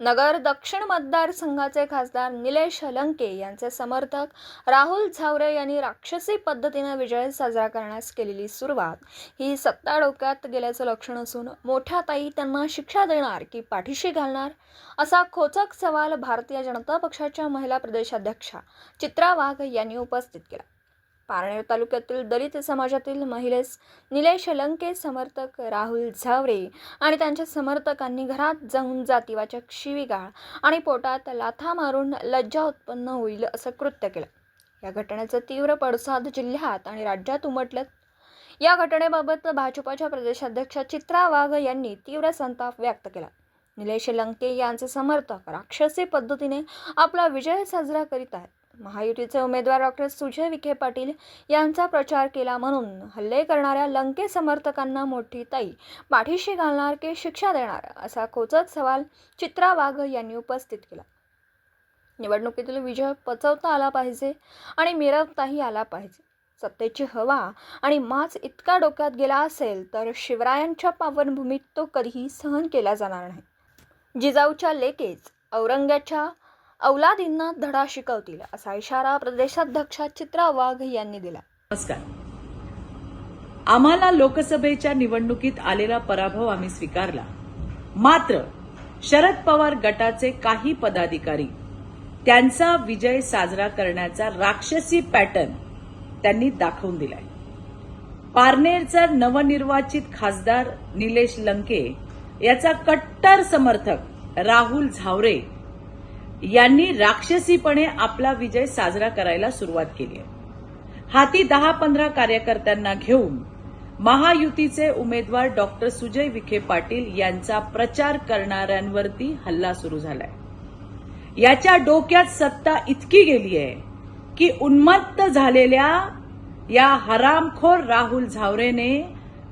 नगर दक्षिण मतदारसंघाचे खासदार निलेश हलंके यांचे समर्थक राहुल झावरे यांनी राक्षसी पद्धतीने विजय साजरा करण्यास केलेली सुरुवात. ही सत्ता डोक्यात गेल्याचं लक्षण असून मोठ्या ताई त्यांना शिक्षा देणार की पाठीशी घालणार? असा खोचक सवाल भारतीय जनता पक्षाच्या महिला प्रदेशाध्यक्षा चित्रा वाघ यांनी उपस्थित केला. पारनेर तालुक्यातील दलित समाजातील महिलेस निलेश लंके समर्थक राहुल झावरे आणि त्यांच्या समर्थकांनी घरात जाऊन जातीवाचक शिवीगाळ आणि पोटात लाथा मारून लज्जा उत्पन्न होईल असं कृत्य केलं. या घटनेचा तीव्र पडसाद जिल्ह्यात आणि राज्यात उमटलं या घटनेबाबत भाजपाच्या प्रदेशाध्यक्ष चित्रा वाघ यांनी तीव्र संताप व्यक्त केला. निलेश लंके यांचे समर्थक राक्षसी पद्धतीने आपला विजय साजरा करीत आहेत. महायुतीचे उमेदवार डॉक्टर सुजय विखे पाटील यांचा प्रचार केला म्हणून हल्ले करणाऱ्या लंके समर्थकांना मोठी ताई पाठीशी घालणार की शिक्षा देणार? असा खोचत सवाल चित्रा वाघ यांनी उपस्थित केला. निवडणुकीतील विजय पचवता आला पाहिजे आणि मिरवताही आला पाहिजे. सत्तेची हवा आणि माच इतका डोक्यात गेला असेल तर शिवरायांच्या पावनभूमीत तो कधीही सहन केला जाणार नाही. जिजाऊच्या लेकेच औरंगाच्या औलादींना धडा शिकवतील असा इशारा प्रदेशाध्यक्षा चित्रा वाघ यांनी दिला. नमस्कार. आम्हाला लोकसभेच्या निवडणुकीत आलेला पराभव आम्ही स्वीकारला. मात्र शरद पवार गटाचे काही पदाधिकारी त्यांचा विजय साजरा करण्याचा राक्षसी पॅटर्न त्यांनी दाखवून दिलाय. पारनेरचा नवनिर्वाचित खासदार निलेश लंके याचा कट्टर समर्थक राहुल झावरे यांनी राक्षसीपणे आपला विजय साजरा करायला सुरुवात केली हाती दहा पंधरा कार्यकर्त्यांना घेऊन महायुतीचे उमेदवार डॉक्टर सुजय विखे पाटील यांचा प्रचार करणाऱ्यांवरती हल्ला सुरू झालाय. याच्या डोक्यात सत्ता इतकी गेली आहे की उन्मत्त झालेल्या या हरामखोर राहुल झावरेने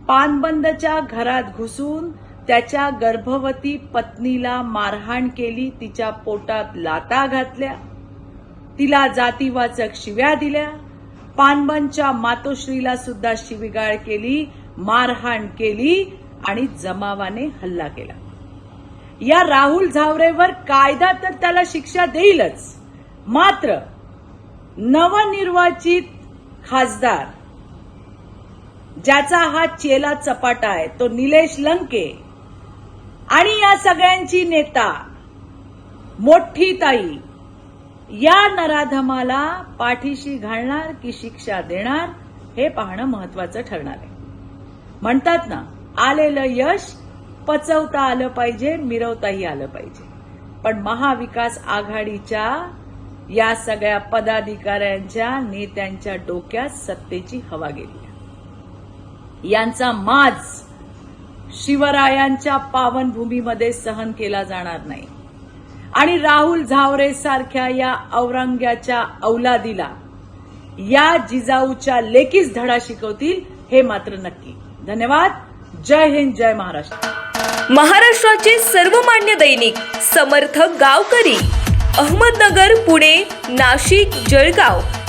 पानबंदच्या घरात घुसून त्याच्या गर्भवती पत्नीला मारहाण केली तिच्या पोटात लाता घातल्या तिला जातीवाचक शिव्या दिल्या पानबनच्या मातोश्रीला सुद्धा शिवीगाळ केली मारहाण केली आणि जमावाने हल्ला केला. या राहुल झावरेवर कायदा तर त्याला शिक्षा देईलच मात्र नवनिर्वाचित खासदार ज्याचा हा चेला चपाटा आहे तो निलेश लंके आणि या सगळ्यांची नेता मोठी ताई या नराधमाला पाठीशी घालणार की शिक्षा देणार हे पाहणं महत्वाचं ठरणार आहे. म्हणतात ना आलेलं यश पचवता आलं पाहिजे मिरवताही आलं पाहिजे. पण महाविकास आघाडीच्या या सगळ्या पदाधिकाऱ्यांच्या नेत्यांच्या डोक्यात सत्तेची हवा गेली यांचा माज शिवरायांच्या पावनभूमीमध्ये सहन केला जाणार नाही. आणि राहुल झावरे सारख्या या औरंग्याच्या औलादीला या जिजाऊच्या लेकीच धडा शिकवतील हे मात्र नक्की. धन्यवाद. जय हिंद जय महाराष्ट्र. महाराष्ट्राचे सर्वमान्य दैनिक समर्थ गावकरी अहमदनगर पुणे नाशिक जळगाव.